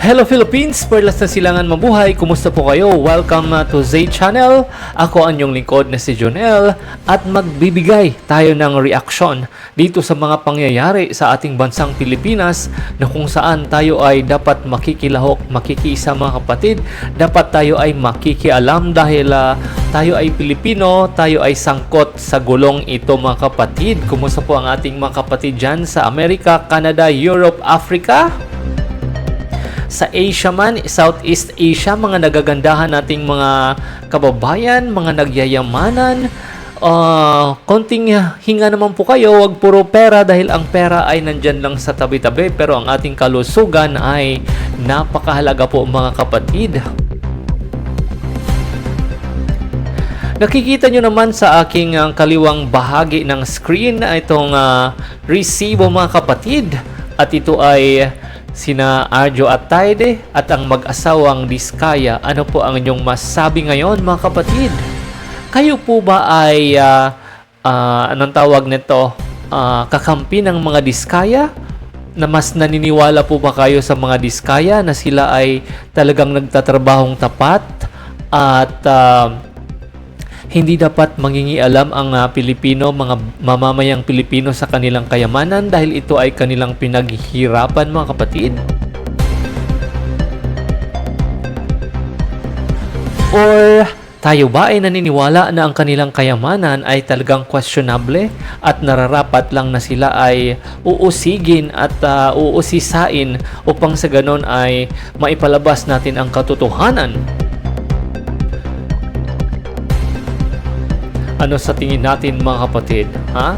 Hello Philippines! Perlas na silangan mabuhay. Kumusta po kayo? Welcome uh, to Zay Channel. Ako ang inyong lingkod na si Jonel at magbibigay tayo ng reaksyon dito sa mga pangyayari sa ating bansang Pilipinas na kung saan tayo ay dapat makikilahok, makikiisa mga kapatid. Dapat tayo ay makikialam dahil uh, tayo ay Pilipino, tayo ay sangkot sa gulong ito mga kapatid. Kumusta po ang ating mga kapatid dyan sa Amerika, Canada, Europe, Africa? Sa Asia man, Southeast Asia, mga nagagandahan nating mga kababayan, mga nagyayamanan. Uh, konting hinga naman po kayo, wag puro pera dahil ang pera ay nandyan lang sa tabi-tabi pero ang ating kalusugan ay napakahalaga po mga kapatid. Nakikita nyo naman sa aking uh, kaliwang bahagi ng screen itong uh, resibo mga kapatid at ito ay sina Arjo at Taide at ang mag-asawang Diskaya. Ano po ang inyong masabi ngayon mga kapatid? Kayo po ba ay uh, uh, anong tawag nito? Uh, kakampi ng mga Diskaya? Na mas naniniwala po ba kayo sa mga Diskaya na sila ay talagang nagtatrabahong tapat at uh, hindi dapat mangingialam ang uh, Pilipino, mga mamamayang Pilipino sa kanilang kayamanan dahil ito ay kanilang pinaghihirapan mga kapatid. Or tayo ba ay naniniwala na ang kanilang kayamanan ay talagang questionable at nararapat lang na sila ay uusigin at uh, uusisain upang sa ganon ay maipalabas natin ang katotohanan? Ano sa tingin natin mga kapatid? Ha?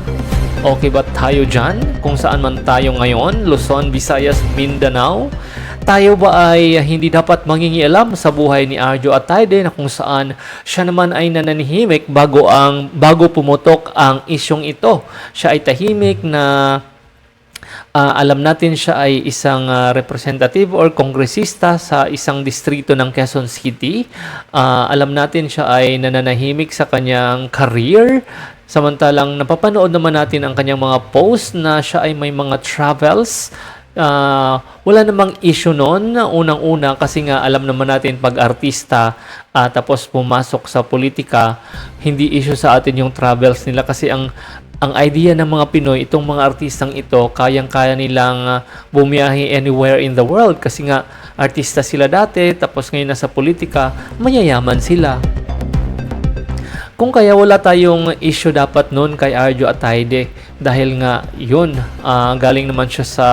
Okay ba tayo dyan? Kung saan man tayo ngayon? Luzon, Visayas, Mindanao? Tayo ba ay hindi dapat mangingialam sa buhay ni Arjo at Taide na kung saan siya naman ay nananihimik bago ang bago pumutok ang isyong ito. Siya ay tahimik na uh, alam natin siya ay isang uh, representative or kongresista sa isang distrito ng Quezon City. Uh, alam natin siya ay nananahimik sa kanyang career. Samantalang napapanood naman natin ang kanyang mga post na siya ay may mga travels uh, wala namang issue noon unang-una kasi nga alam naman natin pag artista uh, tapos pumasok sa politika hindi issue sa atin yung travels nila kasi ang ang idea ng mga Pinoy, itong mga artistang ito, kayang-kaya nilang uh, bumiyahe anywhere in the world kasi nga artista sila dati, tapos ngayon nasa politika, mayayaman sila. Kung kaya wala tayong issue dapat noon kay Arjo Ataide dahil nga yun, uh, galing naman siya sa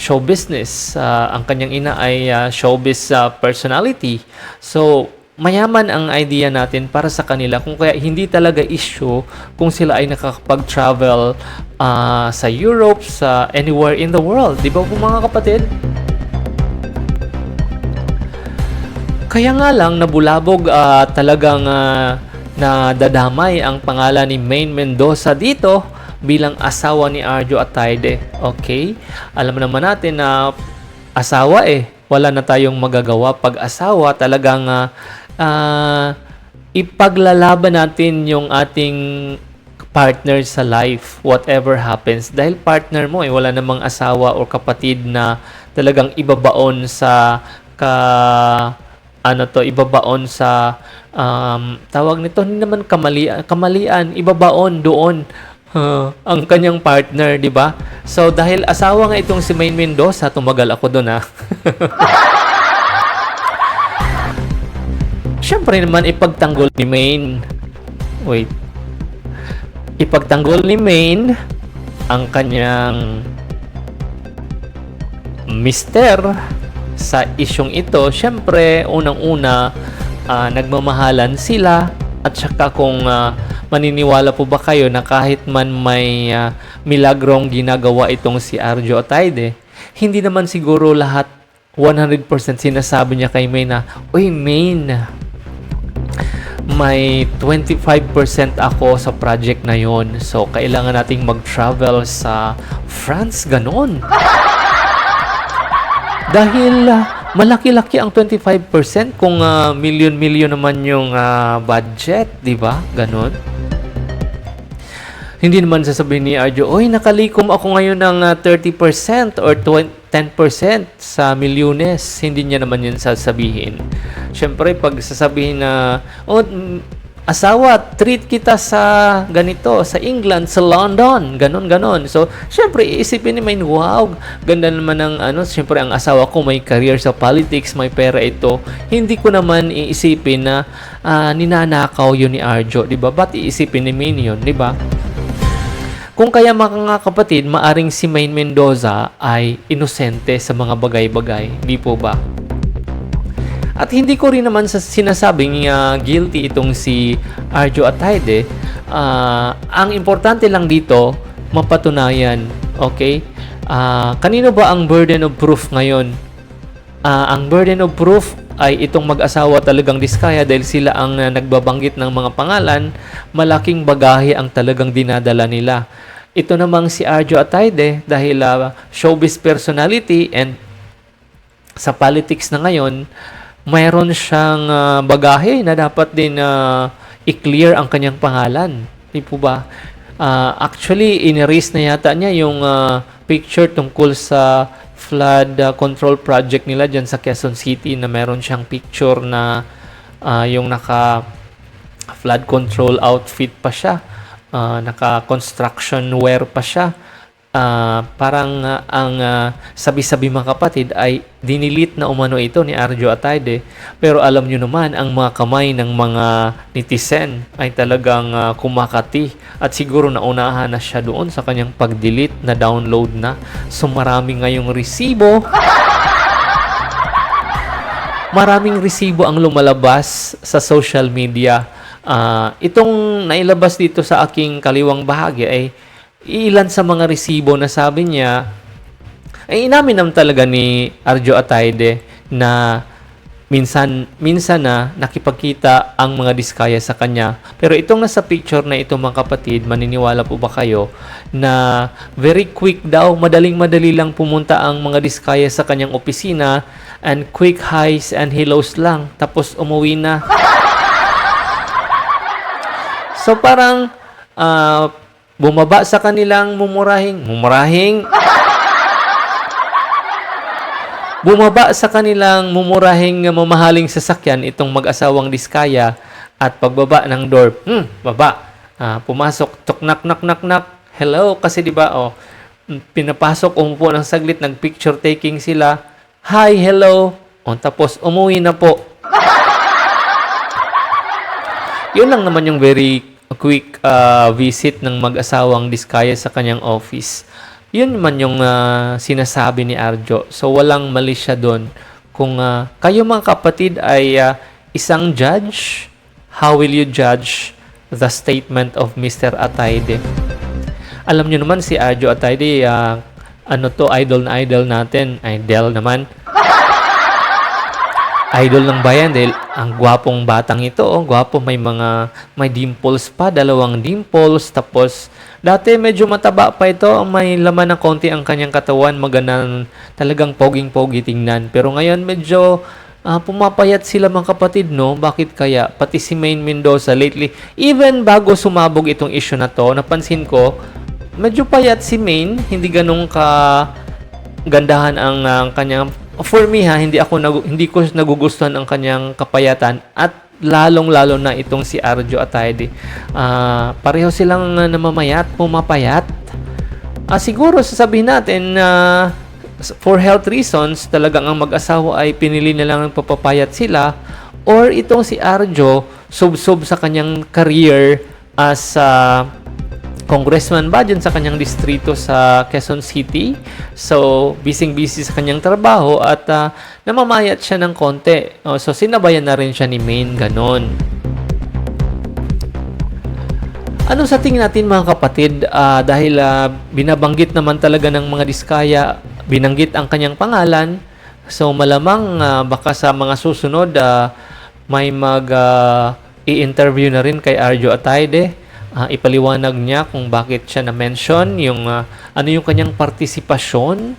show business. Uh, ang kanyang ina ay uh, showbiz uh, personality. So, mayaman ang idea natin para sa kanila kung kaya hindi talaga issue kung sila ay nakakapag-travel uh, sa Europe, sa anywhere in the world. Di ba po mga kapatid? Kaya nga lang nabulabog uh, talagang uh, na dadamay ang pangalan ni Maine Mendoza dito bilang asawa ni Arjo Ataide. Okay? Alam naman natin na asawa eh. Wala na tayong magagawa pag asawa talagang uh, uh, ipaglalaban natin yung ating partner sa life, whatever happens. Dahil partner mo, eh, wala namang asawa o kapatid na talagang ibabaon sa ka ano to ibabaon sa um, tawag nito hindi naman kamalian kamalian ibabaon doon uh, ang kanyang partner di ba so dahil asawa nga itong si Main Mendoza tumagal ako doon ha Siyempre naman ipagtanggol ni Maine. Wait. Ipagtanggol ni Maine ang kanyang mister sa isyong ito. Siyempre, unang-una, uh, nagmamahalan sila at saka kung uh, maniniwala po ba kayo na kahit man may uh, milagrong ginagawa itong si Arjo Ataide, hindi naman siguro lahat 100% sinasabi niya kay May na, Uy, Main, may 25% ako sa project na yon. So, kailangan nating mag-travel sa France, ganon. Dahil uh, malaki-laki ang 25% kung uh, million-million naman yung uh, budget, di ba? Ganon. Hindi naman sasabihin ni Arjo, Oy, nakalikom ako ngayon ng ah, 30% or 20 10% sa milyones. Hindi niya naman yun sasabihin. Siyempre, pag sasabihin na, oh, asawa, treat kita sa ganito, sa England, sa London, ganon, ganon. So, syempre, iisipin ni Main, wow, ganda naman ng, ano, syempre, ang asawa ko may career sa politics, may pera ito. Hindi ko naman iisipin na ah, ninanakaw yun ni Arjo, di ba? Ba't iisipin ni Main yun, di ba? Kung kaya mga kapatid, maaring si Main Mendoza ay inosente sa mga bagay-bagay, di po ba? At hindi ko rin naman sa sinasabing ah, guilty itong si Arjo Ataide. Ah, ang importante lang dito, mapatunayan. Okay? Ah, kanino ba ang burden of proof ngayon? Ah, ang burden of proof ay itong mag-asawa talagang diskaya dahil sila ang ah, nagbabanggit ng mga pangalan, malaking bagahe ang talagang dinadala nila. Ito namang si Arjo Ataide dahil ah, showbiz personality and sa politics na ngayon, mayroon siyang ah, bagahe na dapat din ah, i-clear ang kanyang pangalan. Di po ba? Ah, actually, in-erase na yata niya yung ah, picture tungkol sa flood ah, control project nila dyan sa Quezon City na meron siyang picture na ah, yung naka flood control outfit pa siya. Ah, naka-construction wear pa siya. Ah, parang ah, ang ah, sabi-sabi mga kapatid ay dinilit na umano ito ni Arjo Ataide. Pero alam nyo naman, ang mga kamay ng mga netizen ay talagang ah, kumakati. At siguro naunahan na siya doon sa kanyang pag-delete na download na. So marami ngayong resibo maraming resibo ang lumalabas sa social media. Ah, itong nailabas dito sa aking kaliwang bahagi ay ilan sa mga resibo na sabi niya ay inamin naman talaga ni Arjo Ataide na minsan minsan na nakipagkita ang mga diskaya sa kanya. Pero itong nasa picture na ito mga kapatid, maniniwala po ba kayo na very quick daw, madaling-madali lang pumunta ang mga diskaya sa kanyang opisina and quick highs and hellos lang tapos umuwi na. So parang ah, bumaba sa kanilang mumurahing, mumurahing, bumaba sa kanilang mumurahing mamahaling sasakyan itong mag-asawang diskaya at pagbaba ng door, hmm, baba. Ah, pumasok, tok nak nak nak nak. Hello kasi 'di ba oh, mm, pinapasok umupo ng saglit, nag-picture taking sila. Hi, hello. O, tapos umuwi na po. Yun lang naman yung very quick ah, visit ng mag-asawang diskaya sa kanyang office. Yun naman yung ah, sinasabi ni Arjo. So walang mali siya doon. Kung ah, kayo mga kapatid ay ah, isang judge, how will you judge the statement of Mr. Ataide? Alam nyo naman si Arjo Ataide, ah, ano to, idol na idol natin. Idol naman idol ng bayan dahil ang gwapong batang ito, oh, gwapo may mga may dimples pa, dalawang dimples tapos dati medyo mataba pa ito, may laman ng konti ang kanyang katawan, magandang talagang poging-pogi tingnan. Pero ngayon medyo ah, pumapayat sila mga kapatid, no? Bakit kaya? Pati si Main Mendoza lately, even bago sumabog itong issue na to, napansin ko, medyo payat si Main, hindi ganun ka gandahan ang ang kanyang for me ha hindi ako nagu, hindi ko nagugustuhan ang kanyang kapayatan at lalong-lalo na itong si Arjo Ataide. Ah, pareho silang uh, namamayat, pumapayat. Ah, siguro sasabihin natin na for health reasons talagang ang mag-asawa ay pinili na lang ng papapayat sila or itong si Arjo sub-sub sa kanyang career as ah, congressman ba dyan sa kanyang distrito sa Quezon City. So, busy-busy sa kanyang trabaho at ah, namamayat siya ng konti. Oh, so, sinabayan na rin siya ni Maine, ganon. Ano sa tingin natin mga kapatid Ah, dahil ah, binabanggit naman talaga ng mga diskaya, binanggit ang kanyang pangalan. So malamang ah, baka sa mga susunod ah, may mag ah, i-interview na rin kay Arjo Ataide. Ah, ipaliwanag niya kung bakit siya na-mention, yung ah, ano yung kanyang partisipasyon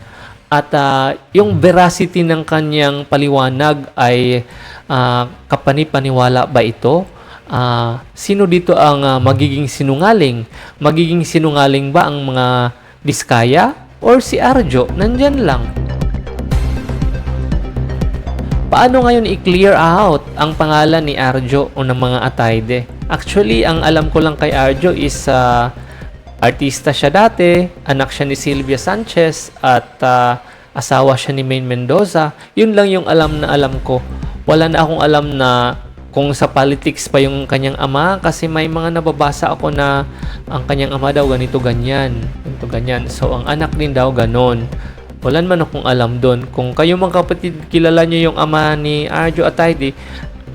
at ah, yung veracity ng kanyang paliwanag ay ah, kapanipaniwala ba ito? Ah, sino dito ang ah, magiging sinungaling? Magiging sinungaling ba ang mga Diskaya or si Arjo? Nandyan lang. Paano ngayon i-clear out ang pangalan ni Arjo o ng mga Atayde? Actually, ang alam ko lang kay Arjo is ah, artista siya dati, anak siya ni Sylvia Sanchez at ah, asawa siya ni Maine Mendoza. Yun lang yung alam na alam ko. Wala na akong alam na kung sa politics pa yung kanyang ama kasi may mga nababasa ako na ang kanyang ama daw ganito ganyan, ganito ganyan. So ang anak din daw ganon. Wala naman akong alam doon. Kung kayo mga kapatid, kilala nyo yung ama ni Arjo Atayde,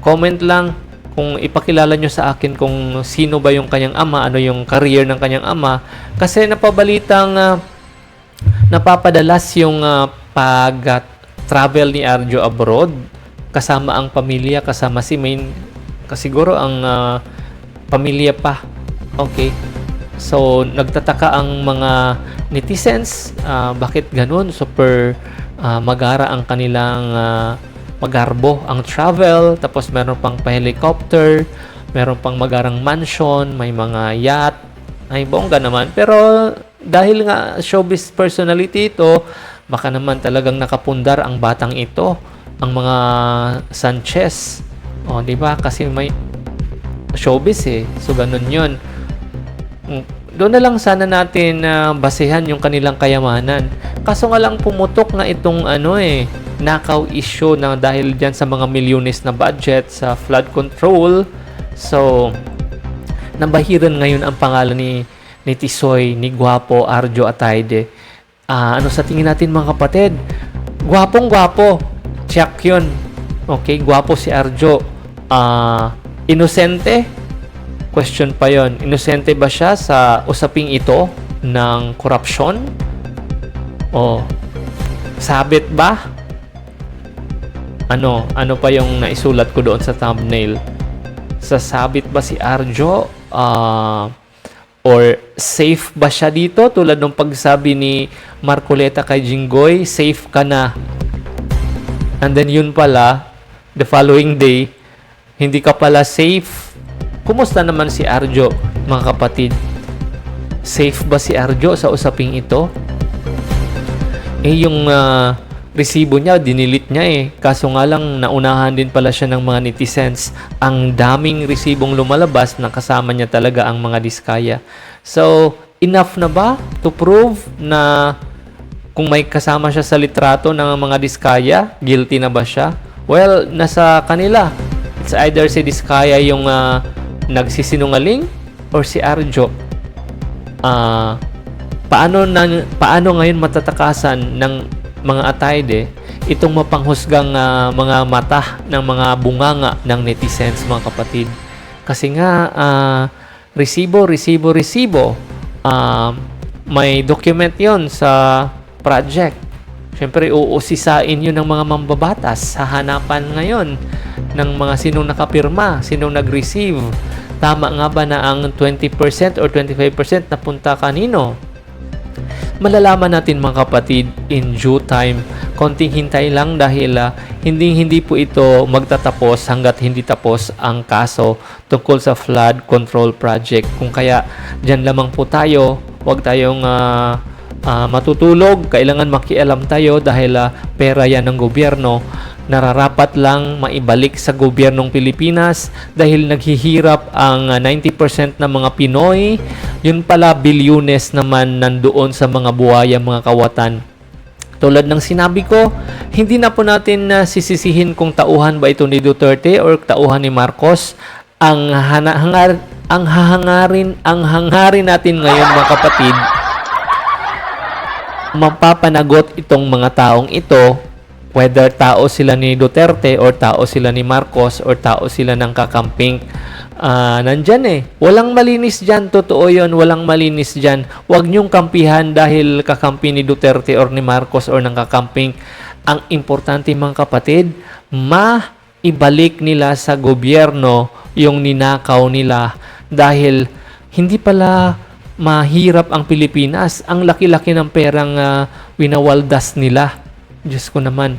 comment lang kung ipakilala nyo sa akin kung sino ba yung kanyang ama, ano yung career ng kanyang ama. Kasi napabalitang ah, napapadalas yung ah, pag-travel ni Arjo abroad kasama ang pamilya, kasama si Main, kasiguro ang ah, pamilya pa. Okay. So, nagtataka ang mga netizens, ah, bakit ganun? Super ah, magara ang kanilang ah, magarbo ang travel, tapos meron pang pa-helicopter, meron pang magarang mansion, may mga yacht, ay bongga naman. Pero dahil nga showbiz personality ito, baka naman talagang nakapundar ang batang ito, ang mga Sanchez. O, di ba? Kasi may showbiz eh. So, ganun yun. Doon na lang sana natin na basehan yung kanilang kayamanan. Kaso nga lang pumutok na itong ano eh, nakaw issue na dahil dyan sa mga milyones na budget sa flood control. So, nabahiran ngayon ang pangalan ni ni Tisoy, ni Guapo, Arjo Atayde. Ah, ano sa tingin natin mga kapatid? Gwapong gwapo. Check yun. Okay, gwapo si Arjo. Ah, inosente? Question pa yon. Inosente ba siya sa usaping ito ng korupsyon? O sabit ba? Ano? Ano pa yung naisulat ko doon sa thumbnail? Sasabit ba si Arjo? Ah, or safe ba siya dito? Tulad ng pagsabi ni Marcoleta kay Jinggoy, safe ka na. And then yun pala, the following day, hindi ka pala safe. Kumusta naman si Arjo, mga kapatid? Safe ba si Arjo sa usaping ito? Eh, yung ah, resibo niya, dinilit niya eh. Kaso nga lang, naunahan din pala siya ng mga netizens. Ang daming resibong lumalabas na kasama niya talaga ang mga diskaya. So, enough na ba to prove na kung may kasama siya sa litrato ng mga diskaya, guilty na ba siya? Well, nasa kanila. It's either si Diskaya yung ah, nagsisinungaling or si Arjo. Ah, paano na, paano ngayon matatakasan ng mga atayde itong mapanghusgang ah, mga mata ng mga bunganga ng netizens mga kapatid kasi nga ah, resibo resibo resibo ah, may document yon sa project Siyempre, uusisain yun ng mga mambabatas. Hahanapan ngayon ng mga sinong nakapirma, sinong nag-receive. Tama nga ba na ang 20% or 25% napunta kanino? Malalaman natin mga kapatid in due time. Konting hintay lang dahil ah, hindi hindi po ito magtatapos hanggat hindi tapos ang kaso tungkol sa flood control project. Kung kaya diyan lamang po tayo, huwag tayong ah, ah, matutulog, kailangan makialam tayo dahil ah, pera yan ng gobyerno. Nararapat lang maibalik sa gobyernong Pilipinas dahil naghihirap ang ah, 90% ng mga Pinoy. Yun pala, bilyones naman nandoon sa mga buhaya, mga kawatan. Tulad ng sinabi ko, hindi na po natin na sisisihin kung tauhan ba ito ni Duterte or tauhan ni Marcos. Ang hangar ang hahangarin ang hangarin natin ngayon mga kapatid mapapanagot itong mga taong ito whether tao sila ni Duterte or tao sila ni Marcos or tao sila ng kakamping ah nandyan eh. Walang malinis dyan. Totoo yun. Walang malinis dyan. Huwag niyong kampihan dahil kakampi ni Duterte or ni Marcos or ng kakamping. Ang importante mga kapatid, maibalik nila sa gobyerno yung ninakaw nila dahil hindi pala mahirap ang Pilipinas. Ang laki-laki ng perang ah, winawaldas nila. Diyos ko naman.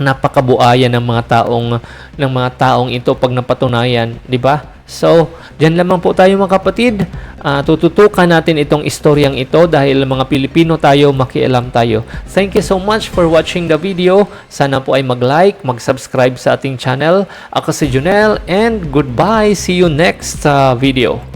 Napakabuaya ng mga taong ng mga taong ito pag napatunayan, 'di ba? So, dyan lamang po tayo mga kapatid. Ah, tututukan natin itong istoryang ito dahil mga Pilipino tayo, makialam tayo. Thank you so much for watching the video. Sana po ay mag-like, mag-subscribe sa ating channel. Ako si Junel and goodbye. See you next ah, video.